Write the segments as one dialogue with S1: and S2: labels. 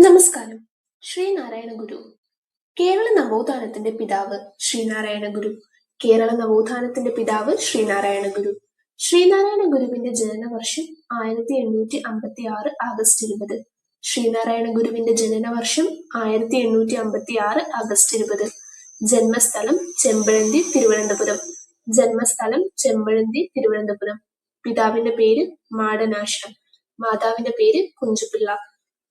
S1: നമസ്കാരം. ശ്രീനാരായണ ഗുരു. കേരള നവോത്ഥാനത്തിന്റെ പിതാവ് ശ്രീനാരായണ ഗുരു. കേരള നവോത്ഥാനത്തിന്റെ പിതാവ് ശ്രീനാരായണ ഗുരു. ശ്രീനാരായണ ഗുരുവിന്റെ ജനന വർഷം ആയിരത്തി എണ്ണൂറ്റി അമ്പത്തി ആറ് ആഗസ്റ്റ് ഇരുപത്. ശ്രീനാരായണ ഗുരുവിന്റെ ജനന വർഷം ആയിരത്തി എണ്ണൂറ്റി അമ്പത്തി ആറ് ആഗസ്റ്റ് ഇരുപത്. ജന്മസ്ഥലം ചെമ്പഴന്തി തിരുവനന്തപുരം. ജന്മസ്ഥലം ചെമ്പഴന്തി തിരുവനന്തപുരം. പിതാവിന്റെ പേര് മാടനാശൻ മാതാവിന്റെ പേര് കുഞ്ചുപിള്ള.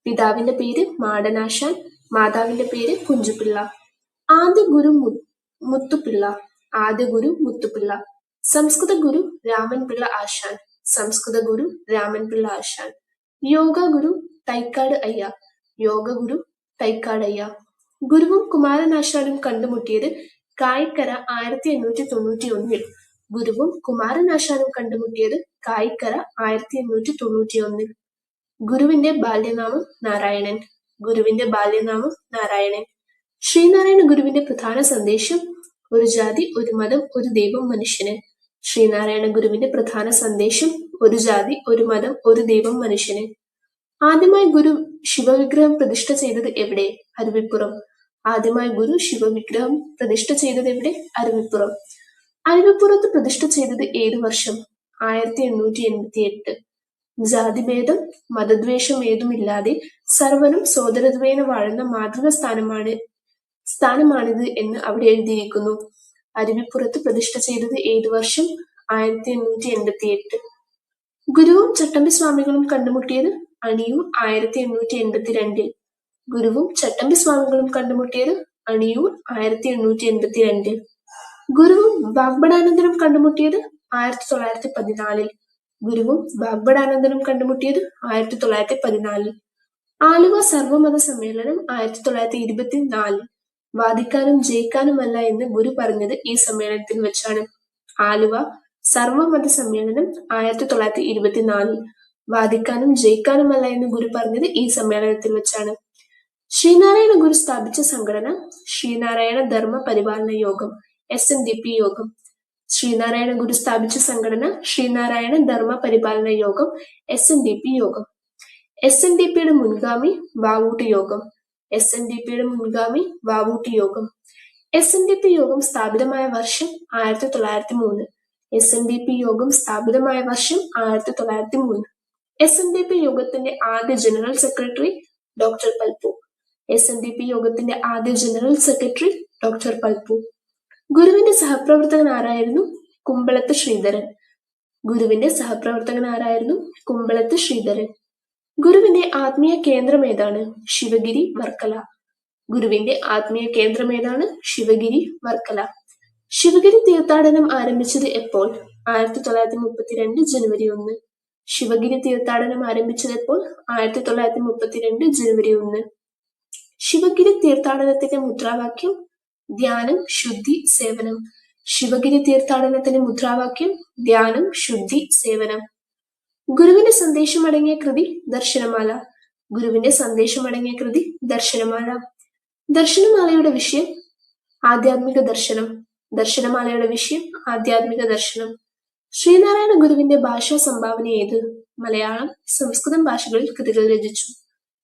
S1: പിതാവിന്റെ പേര് മാടനാശാൻ മാതാവിന്റെ പേര് കുഞ്ചുപിള്ള. ആദ്യ ഗുരു മുത്തുപിള്ള ആദ്യ ഗുരു മുത്തുപിള്ള. സംസ്കൃത ഗുരു രാമൻപിള്ള ആശാൻ സംസ്കൃത ഗുരു രാമൻപിള്ള ആശാൻ. യോഗ ഗുരു തൈക്കാട് അയ്യ യോഗ ഗുരു തൈക്കാട് അയ്യ. ഗുരുവും കുമാരനാശാനും കണ്ടുമുട്ടിയത് കായിക്കര ആയിരത്തി എണ്ണൂറ്റി തൊണ്ണൂറ്റി ഒന്നിൽ ഗുരുവും കുമാരനാശാനും കണ്ടുമുട്ടിയത് കായിക്കര ആയിരത്തി എണ്ണൂറ്റി തൊണ്ണൂറ്റി ഒന്നിൽ ഗുരുവിന്റെ ബാല്യനാമം നാരായണൻ. ഗുരുവിന്റെ ബാല്യനാമം നാരായണൻ. ശ്രീനാരായണ ഗുരുവിന്റെ പ്രധാന സന്ദേശം ഒരു ജാതി ഒരു മതം ഒരു ദൈവം മനുഷ്യന്. ശ്രീനാരായണ ഗുരുവിന്റെ പ്രധാന സന്ദേശം ഒരു ജാതി ഒരു മതം ഒരു ദൈവം മനുഷ്യന്. ആദ്യമായി ഗുരു ശിവവിഗ്രഹം പ്രതിഷ്ഠ ചെയ്തത് എവിടെ? അരുവിപ്പുറം. ആദ്യമായി ഗുരു ശിവവിഗ്രഹം പ്രതിഷ്ഠ ചെയ്തത് എവിടെ? അരുവിപ്പുറം. അരുവിപ്പുറത്ത് പ്രതിഷ്ഠ ചെയ്തത് ഏത് വർഷം? ആയിരത്തി എണ്ണൂറ്റി എൺപത്തി എട്ട് ജാതിഭേദം മതദ്വേഷം ഏതുമില്ലാതെ സർവനും സോദരത്വേന വാഴുന്ന മാതൃക സ്ഥാനമാണ് സ്ഥാനമാണിത് എന്ന് അവിടെ എഴുതിയിരിക്കുന്നു. അരുവിപ്പുറത്ത് പ്രതിഷ്ഠ ചെയ്തത് ഏത് വർഷം? ആയിരത്തി എണ്ണൂറ്റി എൺപത്തി എട്ട് ഗുരുവും ചട്ടമ്പി സ്വാമികളും കണ്ടുമുട്ടിയത് അണിയൂർ ആയിരത്തി എണ്ണൂറ്റി എൺപത്തി രണ്ടിൽ ഗുരുവും ചട്ടമ്പി സ്വാമികളും കണ്ടുമുട്ടിയത് അണിയൂർ ആയിരത്തി എണ്ണൂറ്റി എൺപത്തി രണ്ടിൽ ഗുരുവും വാഗ്ബടാനന്ദനും കണ്ടുമുട്ടിയത് ആയിരത്തി തൊള്ളായിരത്തി പതിനാലിൽ ഗുരുവും വാഗ്ബടാനന്ദനും കണ്ടുമുട്ടിയത് ആയിരത്തി തൊള്ളായിരത്തി പതിനാലിൽ ആലുവ സർവമത സമ്മേളനം ആയിരത്തി തൊള്ളായിരത്തി ഇരുപത്തിനാലിൽ വാദിക്കാനും ജയിക്കാനുമല്ല എന്ന് ഗുരു പറഞ്ഞത് ഈ സമ്മേളനത്തിൽ വെച്ചാണ്. ആലുവ സർവമത സമ്മേളനം ആയിരത്തി തൊള്ളായിരത്തി ഇരുപത്തിനാലിൽ വാദിക്കാനും ജയിക്കാനുമല്ല എന്ന് ഗുരു പറഞ്ഞത് ഈ സമ്മേളനത്തിൽ വെച്ചാണ്. ശ്രീനാരായണ ഗുരു സ്ഥാപിച്ച സംഘടന Sreenarayana Dharma Paripalana Yogam S N D P യോഗം ശ്രീനാരായണ ഗുരു സ്ഥാപിച്ച സംഘടന Sreenarayana Dharma Paripalana Yogam S N D P Yogam. S N D പിയുടെ മുൻഗാമി വാവൂട്ട് യോഗം. എസ് എൻ ഡി പിയുടെ മുൻഗാമി വാവൂട്ട് യോഗം. എസ് എൻ ഡി പി യോഗം സ്ഥാപിതമായ വർഷം ആയിരത്തി തൊള്ളായിരത്തി മൂന്ന് എസ് എൻ ഡി പി യോഗം സ്ഥാപിതമായ വർഷം ആയിരത്തി തൊള്ളായിരത്തി മൂന്ന് എസ് എൻ ഡി പി യോഗത്തിന്റെ ആദ്യ general secretary doctor Palpu S N D P യോഗത്തിന്റെ ആദ്യ ജനറൽ സെക്രട്ടറി ഡോക്ടർ പൽപു ഗുരുവിന്റെ സഹപ്രവർത്തകൻ ആരായിരുന്നു? കുമ്പളത്ത് ശ്രീധരൻ. ഗുരുവിന്റെ സഹപ്രവർത്തകൻ ആരായിരുന്നു? കുമ്പളത്ത് ശ്രീധരൻ. ഗുരുവിന്റെ ആത്മീയ കേന്ദ്രം ഏതാണ്? ശിവഗിരി വർക്കല. ഗുരുവിന്റെ ആത്മീയ കേന്ദ്രം ഏതാണ്? ശിവഗിരി വർക്കല. ശിവഗിരി തീർത്ഥാടനം ആരംഭിച്ചത് എപ്പോൾ? ആയിരത്തി തൊള്ളായിരത്തി മുപ്പത്തിരണ്ട് ജനുവരി ഒന്ന്. ശിവഗിരി തീർത്ഥാടനം ആരംഭിച്ചത് എപ്പോൾ? ആയിരത്തി തൊള്ളായിരത്തി മുപ്പത്തിരണ്ട് ജനുവരി ഒന്ന്. ശിവഗിരി തീർത്ഥാടനത്തിന്റെ മുദ്രാവാക്യം ധ്യാനം ശുദ്ധി സേവനം. ശിവഗിരി തീർത്ഥാടനത്തിന്റെ മുദ്രാവാക്യം ധ്യാനം ശുദ്ധി സേവനം. ഗുരുവിന്റെ സന്ദേശമടങ്ങിയ കൃതി ദർശനമാല. ഗുരുവിന്റെ സന്ദേശമടങ്ങിയ കൃതി ദർശനമാല. ദർശനമാലയുടെ വിഷയം ആധ്യാത്മിക ദർശനം. ദർശനമാലയുടെ വിഷയം ആധ്യാത്മിക ദർശനം. ശ്രീനാരായണ ഗുരുവിന്റെ ഭാഷാ സംഭാവന ഏത്? മലയാളം സംസ്കൃതം ഭാഷകളിൽ കൃതികൾ രചിച്ചു.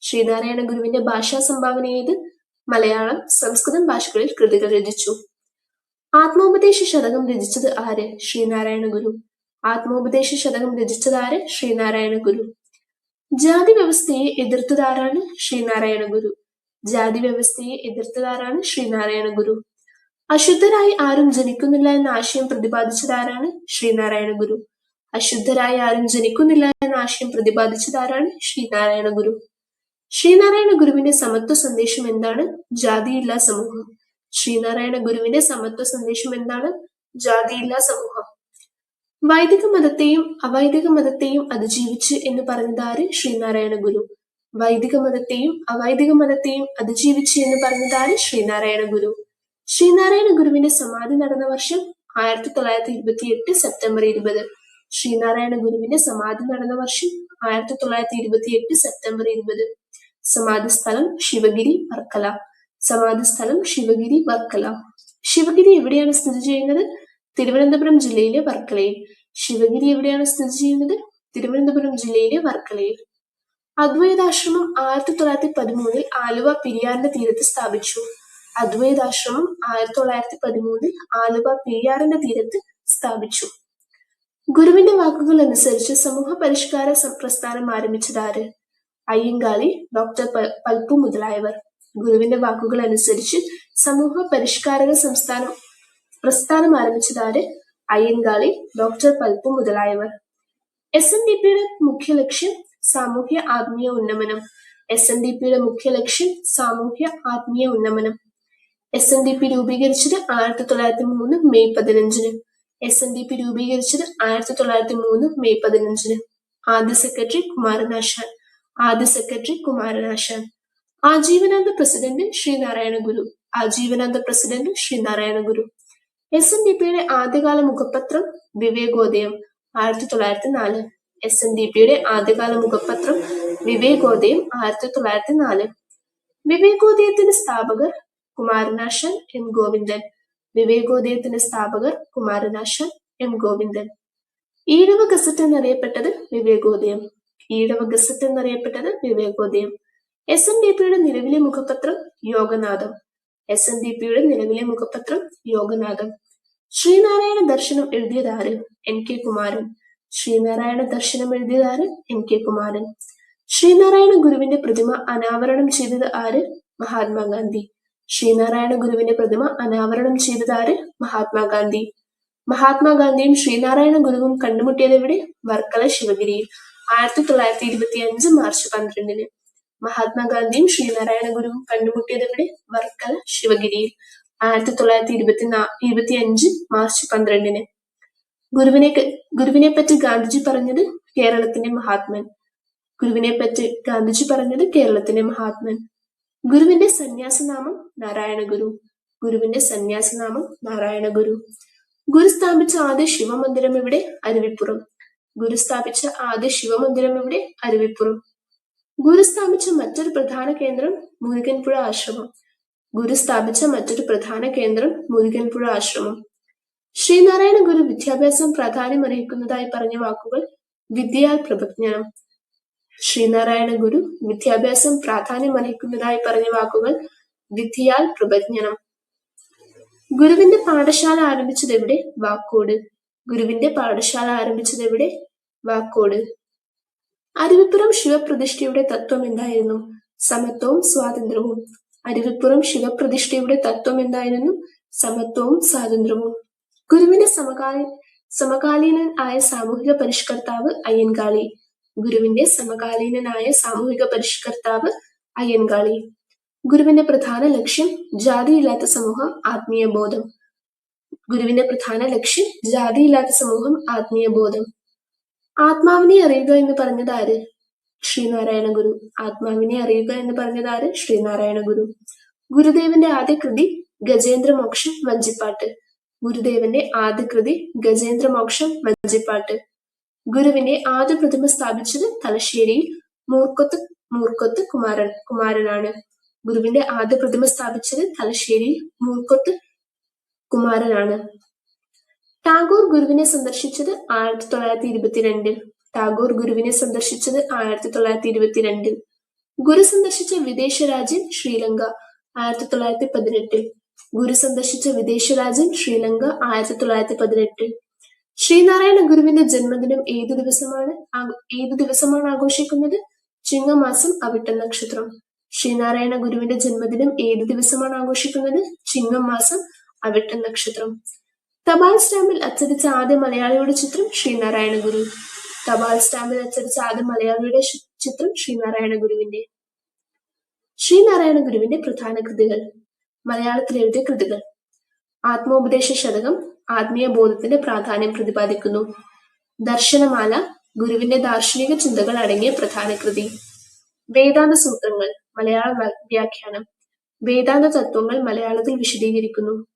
S1: ശ്രീനാരായണ ഗുരുവിന്റെ ഭാഷാ സംഭാവന ഏത്? മലയാളം സംസ്കൃതം ഭാഷകളിൽ കൃതികൾ രചിച്ചു. ആത്മോപദേശ ശതകം രചിച്ചത് ആര്? ശ്രീനാരായണ ഗുരു. ആത്മോപദേശ ശതകം രചിച്ചത് ആര്? ശ്രീനാരായണ ഗുരു. ജാതി വ്യവസ്ഥയെ എതിർത്തതാരാണ് ശ്രീനാരായണ ഗുരു? ജാതി വ്യവസ്ഥയെ എതിർത്തതാരാണ് ശ്രീനാരായണ ഗുരു? അശുദ്ധരായി ആരും ജനിക്കുന്നില്ല എന്ന ആശയം പ്രതിപാദിച്ചതാരാണ് ശ്രീനാരായണ ഗുരു? അശുദ്ധരായി ആരും ജനിക്കുന്നില്ല എന്ന ആശയം പ്രതിപാദിച്ചതാരാണ് ശ്രീനാരായണ ഗുരു? ശ്രീനാരായണ ഗുരുവിന്റെ സമത്വ സന്ദേശം എന്താണ്? ജാതിയില്ലാ സമൂഹം. ശ്രീനാരായണ ഗുരുവിന്റെ സമത്വ സന്ദേശം എന്താണ്? ജാതിയില്ലാ സമൂഹം. വൈദിക മതത്തെയും അവൈദിക മതത്തെയും അതിജീവിച്ച് എന്ന് പറഞ്ഞത് ആര്? ശ്രീനാരായണ ഗുരു. വൈദിക മതത്തെയും അവൈദിക മതത്തെയും അതിജീവിച്ച് എന്ന് പറഞ്ഞത് ആര്? ശ്രീനാരായണ ഗുരു. ശ്രീനാരായണ ഗുരുവിന്റെ സമാധി നടന്ന വർഷം ആയിരത്തി തൊള്ളായിരത്തി ഇരുപത്തി എട്ട് സെപ്റ്റംബർ ഇരുപത്. ശ്രീനാരായണ ഗുരുവിന്റെ സമാധി നടന്ന വർഷം ആയിരത്തി തൊള്ളായിരത്തി ഇരുപത്തി എട്ട് സെപ്റ്റംബർ ഇരുപത്. സമാധി സ്ഥലം ശിവഗിരി വർക്കല. സമാധി സ്ഥലം ശിവഗിരി വർക്കല. ശിവഗിരി എവിടെയാണ് സ്ഥിതി ചെയ്യുന്നത്? തിരുവനന്തപുരം ജില്ലയിലെ വർക്കലയിൽ. ശിവഗിരി എവിടെയാണ് സ്ഥിതി ചെയ്യുന്നത്? തിരുവനന്തപുരം ജില്ലയിലെ വർക്കലയിൽ. അദ്വൈതാശ്രമം ആയിരത്തി തൊള്ളായിരത്തി പതിമൂന്നിൽ ആലുവ പെരിയാറിന്റെ തീരത്ത് സ്ഥാപിച്ചു. അദ്വൈതാശ്രമം ആയിരത്തി തൊള്ളായിരത്തി പതിമൂന്നിൽ ആലുവ പെരിയാറിന്റെ തീരത്ത് സ്ഥാപിച്ചു. ഗുരുവിന്റെ വാക്കുകൾ അനുസരിച്ച് സമൂഹ പരിഷ്കാര പ്രസ്ഥാനം പ്രസ്ഥാനം ആരംഭിച്ചതാര് അയ്യങ്കാളി ഡോക്ടർ പൽപ്പു മുതലായവർ. ഗുരുവിന്റെ വാക്കുകൾ അനുസരിച്ച് സമൂഹ പരിഷ്കാരക സംസ്ഥാനം പ്രസ്ഥാനം ആരംഭിച്ചതാര്? അയ്യങ്കാളി ഡോക്ടർ പൽപ്പു മുതലായവർ. എസ് എൻ ഡി പിയുടെ മുഖ്യ ലക്ഷ്യം സാമൂഹ്യ ആത്മീയ ഉന്നമനം. എസ് എൻ ഡി പിയുടെ മുഖ്യ ലക്ഷ്യം സാമൂഹ്യ ആത്മീയ ഉന്നമനം. എസ് എൻ ഡി പി രൂപീകരിച്ചത് ആയിരത്തി തൊള്ളായിരത്തി മൂന്ന് മെയ് പതിനഞ്ചിന്. എസ് എൻ ഡി പി രൂപീകരിച്ചത് ആയിരത്തി തൊള്ളായിരത്തി മൂന്ന് മെയ് പതിനഞ്ചിന്. ആദ്യ സെക്രട്ടറി കുമാരനാശാൻ. ആദ്യ സെക്രട്ടറി കുമാരനാശാൻ ആജീവനാന്ത പ്രസിഡന്റ് ശ്രീനാരായണ ഗുരു ആജീവനാന്ത president Sreenarayana Guru S N D പിയുടെ ആദ്യകാല മുഖപത്രം വിവേകോദയം ആയിരത്തി തൊള്ളായിരത്തി നാല് എസ് എൻ ഡി പിയുടെ ആദ്യകാല മുഖപത്രം വിവേകോദയം ആയിരത്തി തൊള്ളായിരത്തി നാല് വിവേകോദയത്തിന്റെ സ്ഥാപകർ കുമാരനാശൻ എം ഗോവിന്ദൻ. വിവേകോദയത്തിന്റെ സ്ഥാപകർ കുമാരനാശൻ എം ഗോവിന്ദൻ. ഈഴവ ഗസറ്റ് എന്നറിയപ്പെട്ടത് വിവേകോദയം. ഈഴവ ഗസറ്റ് എന്നറിയപ്പെട്ടത് വിവേകോദയം എസ് എൻ ഡി പിയുടെ നിലവിലെ മുഖപത്രം യോഗനാഥം. എസ് എൻ ഡി പിയുടെ നിലവിലെ മുഖപത്രം Yoganatham. Sreenarayana Darshanam എഴുതിയതാര്? N K Kumaran. Sreenarayana Darshanam എഴുതിയതാര്? N K Kumaran. Sreenarayana ഗുരുവിന്റെ പ്രതിമ അനാവരണം ചെയ്തത് ആര്? മഹാത്മാഗാന്ധി. ശ്രീനാരായണ ഗുരുവിന്റെ പ്രതിമ അനാവരണം ചെയ്തത് ആര്? മഹാത്മാഗാന്ധി. മഹാത്മാഗാന്ധിയും ശ്രീനാരായണ ഗുരുവും കണ്ടുമുട്ടിയത് എവിടെ വർക്കല ശിവഗിരിയിൽ. ആയിരത്തി തൊള്ളായിരത്തി ഇരുപത്തി അഞ്ച് മാർച്ച് പന്ത്രണ്ടിന് മഹാത്മാഗാന്ധിയും ശ്രീനാരായണ ഗുരുവും കണ്ടുമുട്ടിയത് എവിടെ? വർക്കല ശിവഗിരിയിൽ ആയിരത്തി തൊള്ളായിരത്തി ഇരുപത്തി ഇരുപത്തി അഞ്ച് മാർച്ച് പന്ത്രണ്ടിന്. ഗുരുവിനെ ഗുരുവിനെ പറ്റി ഗാന്ധിജി പറഞ്ഞത് കേരളത്തിന്റെ മഹാത്മൻ. ഗുരുവിനെ പറ്റി ഗാന്ധിജി പറഞ്ഞത് കേരളത്തിന്റെ മഹാത്മൻ. ഗുരുവിന്റെ സന്യാസനാമം നാരായണ ഗുരു. ഗുരുവിന്റെ സന്യാസനാമം നാരായണ ഗുരു. ഗുരു സ്ഥാപിച്ച ആദ്യ ശിവമന്ദിരം ഇവിടെ അരുവിപ്പുറം. ഗുരു സ്ഥാപിച്ച ആദ്യ ശിവമന്ദിരം എവിടെ? അരുവിപ്പുറം. ഗുരു സ്ഥാപിച്ച മറ്റൊരു പ്രധാന കേന്ദ്രം മുരുകൻപുഴ ആശ്രമം. ഗുരു സ്ഥാപിച്ച മറ്റൊരു പ്രധാന കേന്ദ്രം മുരുകൻപുഴ ആശ്രമം. ശ്രീനാരായണ ഗുരു വിദ്യാഭ്യാസം പ്രാധാന്യം അറിയിക്കുന്നതായി പറഞ്ഞ വാക്കുകൾ വിദ്യയാൽ പ്രഭജ്ഞനം. ശ്രീനാരായണ ഗുരു വിദ്യാഭ്യാസം പ്രാധാന്യം അർഹിക്കുന്നതായി പറഞ്ഞ വാക്കുകൾ വിദ്യാൽ പ്രഭജ്ഞനം. ഗുരുവിന്റെ പാഠശാല ആരംഭിച്ചത് എവിടെ വാക്കോട്. ഗുരുവിന്റെ പാഠശാല ആരംഭിച്ചത് എവിടെ വാക്കോട്. അരുവിപ്പുറം ശിവപ്രതിഷ്ഠയുടെ തത്വം എന്തായിരുന്നു? സമത്വവും സ്വാതന്ത്ര്യവും. അരുവിപ്പുറം ശിവപ്രതിഷ്ഠയുടെ തത്വം എന്തായിരുന്നു? സമത്വവും സ്വാതന്ത്ര്യവും. ഗുരുവിന്റെ സമകാലീ സമകാലീനനായ സാമൂഹിക പരിഷ്കർത്താവ് അയ്യൻകാളി. ഗുരുവിന്റെ സമകാലീനനായ സാമൂഹിക പരിഷ്കർത്താവ് അയ്യൻകാളി. ഗുരുവിന്റെ പ്രധാന ലക്ഷ്യം ജാതിയില്ലാത്ത സമൂഹം ആത്മീയ ബോധം. ഗുരുവിന്റെ പ്രധാന ലക്ഷ്യം ജാതിയില്ലാത്ത സമൂഹം ആത്മീയ ബോധം. ആത്മാവിനെ അറിയുക എന്ന് പറഞ്ഞത് ആര്? ശ്രീനാരായണ ഗുരു. ആത്മാവിനെ അറിയുക എന്ന് പറഞ്ഞത് ആര്? ശ്രീനാരായണ ഗുരു. ഗുരുദേവന്റെ ആദ്യ കൃതി ഗജേന്ദ്രമോക്ഷം വഞ്ചിപ്പാട്ട് ഗുരുദേവന്റെ ആദ്യ കൃതി ഗജേന്ദ്രമോക്ഷം വഞ്ചിപ്പാട്ട് ഗുരുവിന്റെ ആദ്യ പ്രതിമ സ്ഥാപിച്ചത് തലശ്ശേരിയിൽ മൂർക്കൊത്ത് മൂർക്കൊത്ത് കുമാരൻ കുമാരനാണ്. ഗുരുവിന്റെ ആദ്യ പ്രതിമ സ്ഥാപിച്ചത് തലശ്ശേരിയിൽ മൂർക്കൊത്ത് കുമാരനാണ്. ടാഗോർ ഗുരുവിനെ സന്ദർശിച്ചത് ആയിരത്തി തൊള്ളായിരത്തി ഇരുപത്തിരണ്ടിൽ ടാഗോർ ഗുരുവിനെ സന്ദർശിച്ചത് ആയിരത്തി തൊള്ളായിരത്തി ഇരുപത്തിരണ്ടിൽ ഗുരു സന്ദർശിച്ച വിദേശ രാജ്യം ശ്രീലങ്ക ആയിരത്തി തൊള്ളായിരത്തി പതിനെട്ടിൽ ഗുരു സന്ദർശിച്ച വിദേശ രാജ്യം ശ്രീലങ്ക ആയിരത്തി തൊള്ളായിരത്തി പതിനെട്ടിൽ ശ്രീനാരായണ ഗുരുവിന്റെ ജന്മദിനം ഏതു ദിവസമാണ് ഏത് ദിവസമാണ് ആഘോഷിക്കുന്നത്? ചിങ്ങമാസം അവിട്ട നക്ഷത്രം. ശ്രീനാരായണ ഗുരുവിന്റെ ജന്മദിനം ഏത് ദിവസമാണ് ആഘോഷിക്കുന്നത്? ചിങ്ങം മാസം അവിട്ട നക്ഷത്രം തപാൽ സ്റ്റാമ്പിൽ അച്ചടിച്ച ആദ്യ മലയാളിയുടെ ചിത്രം ശ്രീനാരായണ ഗുരു തപാൽ സ്റ്റാമ്പിൽ അച്ചടിച്ച ആദ്യ മലയാളിയുടെ ചിത്രം ശ്രീനാരായണ ഗുരുവിന്റെ ശ്രീനാരായണ ഗുരുവിന്റെ പ്രധാന കൃതികൾ. മലയാളത്തിൽ എഴുതിയ കൃതികൾ. ആത്മോപദേശ ശതകം ആത്മീയ ബോധത്തിന്റെ പ്രാധാന്യം പ്രതിപാദിക്കുന്നു. ദർശനമാല ഗുരുവിന്റെ ദാർശനിക ചിന്തകൾ അടങ്ങിയ പ്രധാന കൃതി. വേദാന്ത സൂത്രങ്ങൾ മലയാള വ്യാഖ്യാനം. വേദാന്ത തത്വങ്ങൾ മലയാളത്തിൽ വിശദീകരിക്കുന്നു.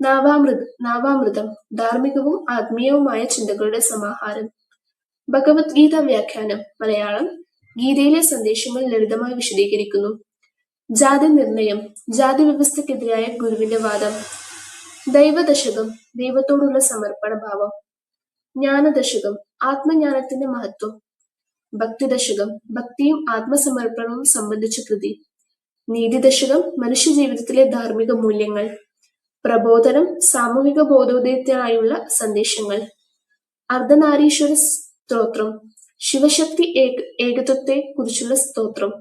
S1: നാവാമൃത് നാവാമൃതം ധാർമ്മികവും ആത്മീയവുമായ ചിന്തകളുടെ സമാഹാരം. ഭഗവത്ഗീത വ്യാഖ്യാനം മലയാളം ഗീതയിലെ സന്ദേശങ്ങൾ ലളിതമായി വിശദീകരിക്കുന്നു. ജാതി നിർണയം ജാതി വ്യവസ്ഥക്കെതിരായ ഗുരുവിന്റെ വാദം ദൈവദശകം ദൈവത്തോടുള്ള സമർപ്പണ ഭാവം ജ്ഞാനദശകം ആത്മജ്ഞാനത്തിന്റെ മഹത്വം ഭക്തിദശകം ഭക്തിയും ആത്മസമർപ്പണവും സംബന്ധിച്ച കൃതി നീതിദശകം മനുഷ്യ ജീവിതത്തിലെ ധാർമ്മിക മൂല്യങ്ങൾ പ്രബോധനം സാമൂഹിക ബോധോദയത്തിനായുള്ള സന്ദേശങ്ങൾ. അർദ്ധനാരീശ്വര സ്തോത്രം ശിവശക്തി ഏക ഏകത്വത്തെ കുറിച്ചുള്ള സ്തോത്രം.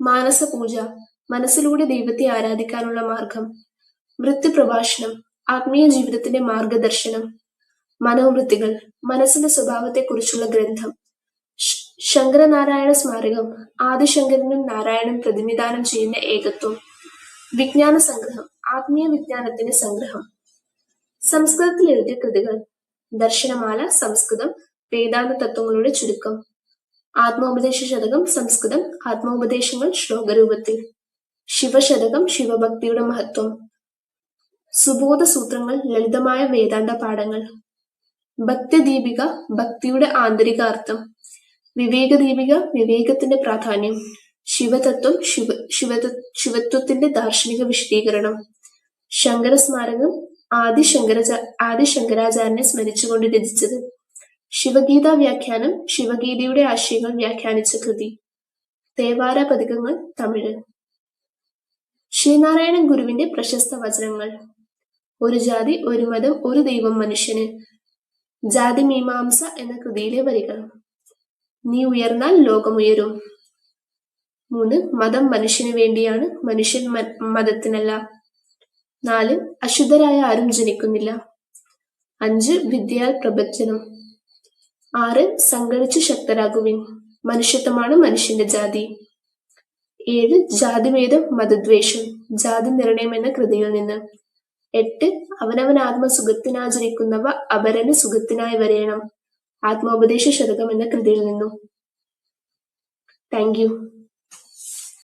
S1: മാനസപൂജ മനസ്സിലൂടെ ദൈവത്തെ ആരാധിക്കാനുള്ള മാർഗം. വൃത്തി പ്രഭാഷണം ആത്മീയ ജീവിതത്തിന്റെ മാർഗദർശനം. മനോവൃത്തികൾ മനസ്സിന്റെ സ്വഭാവത്തെക്കുറിച്ചുള്ള ഗ്രന്ഥം. ശങ്കരനാരായണ സ്മാരകം ആദിശങ്കരനും നാരായണനും പ്രതിനിധാനം ചെയ്യുന്ന ഏകത്വം. വിജ്ഞാന സംഗ്രഹം ആത്മീയ വിജ്ഞാനത്തിന്റെ സംഗ്രഹം. സംസ്കൃതത്തിൽ എഴുതിയ കൃതികൾ ദർശനമാല സംസ്കൃതം വേദാന്ത തത്വങ്ങളുടെ ചുരുക്കം. ആത്മോപദേശ ശതകം സംസ്കൃതം ആത്മോപദേശങ്ങൾ ശ്ലോകരൂപത്തിൽ. ശിവശതകം ശിവഭക്തിയുടെ മഹത്വം. സുബോധ സൂത്രങ്ങൾ ലളിതമായ വേദാന്ത പാഠങ്ങൾ. ഭക്തിദീപിക ഭക്തിയുടെ ആന്തരികാർത്ഥം. വിവേകദീപിക വിവേകത്തിന്റെ പ്രാധാന്യം. ശിവതത്വം ശിവ ശിവ ശിവത്വത്തിന്റെ ദാർശനിക വിശദീകരണം. ശങ്കര സ്മാരകം ആദി ശങ്കരാചാ ആദി ശങ്കരാചാര്യനെ സ്മരിച്ചുകൊണ്ട് രചിച്ചത്. ശിവഗീത വ്യാഖ്യാനം ശിവഗീതയുടെ ആശയങ്ങൾ വ്യാഖ്യാനിച്ച കൃതി. തേവാര പതികങ്ങൾ തമിഴ്. ശ്രീനാരായണ ഗുരുവിന്റെ പ്രശസ്ത വചനങ്ങൾ. ഒരു ജാതി ഒരു മതം ഒരു ദൈവം മനുഷ്യന്. ജാതി മീമാംസ എന്ന കൃതിയിലെ വരികൾ. നീ ഉയർന്നാൽ ലോകമുയരും. മൂന്ന് മതം മനുഷ്യന് വേണ്ടിയാണ്. മനുഷ്യൻ മതത്തിനല്ല. നാല് അശുദ്ധരായ ആരും ജനിക്കുന്നില്ല. അഞ്ച് വിദ്യയാൽ പ്രപഞ്ചനം ആറ് സംഘടിച്ചു ശക്തരാകുവിൻ. മനുഷ്യത്വമാണ് മനുഷ്യന്റെ ജാതി. ഏഴ് ജാതിഭേദം മതദ്വേഷം. ജാതി നിർണയം എന്ന കൃതിയിൽ നിന്ന്. എട്ട് അവനവൻ ആത്മസുഖത്തിനാചരിക്കുന്നവ അപരന് സുഖത്തിനായി വരയണം ആത്മോപദേശ ശതകം എന്ന കൃതിയിൽ നിന്നും. Thank you.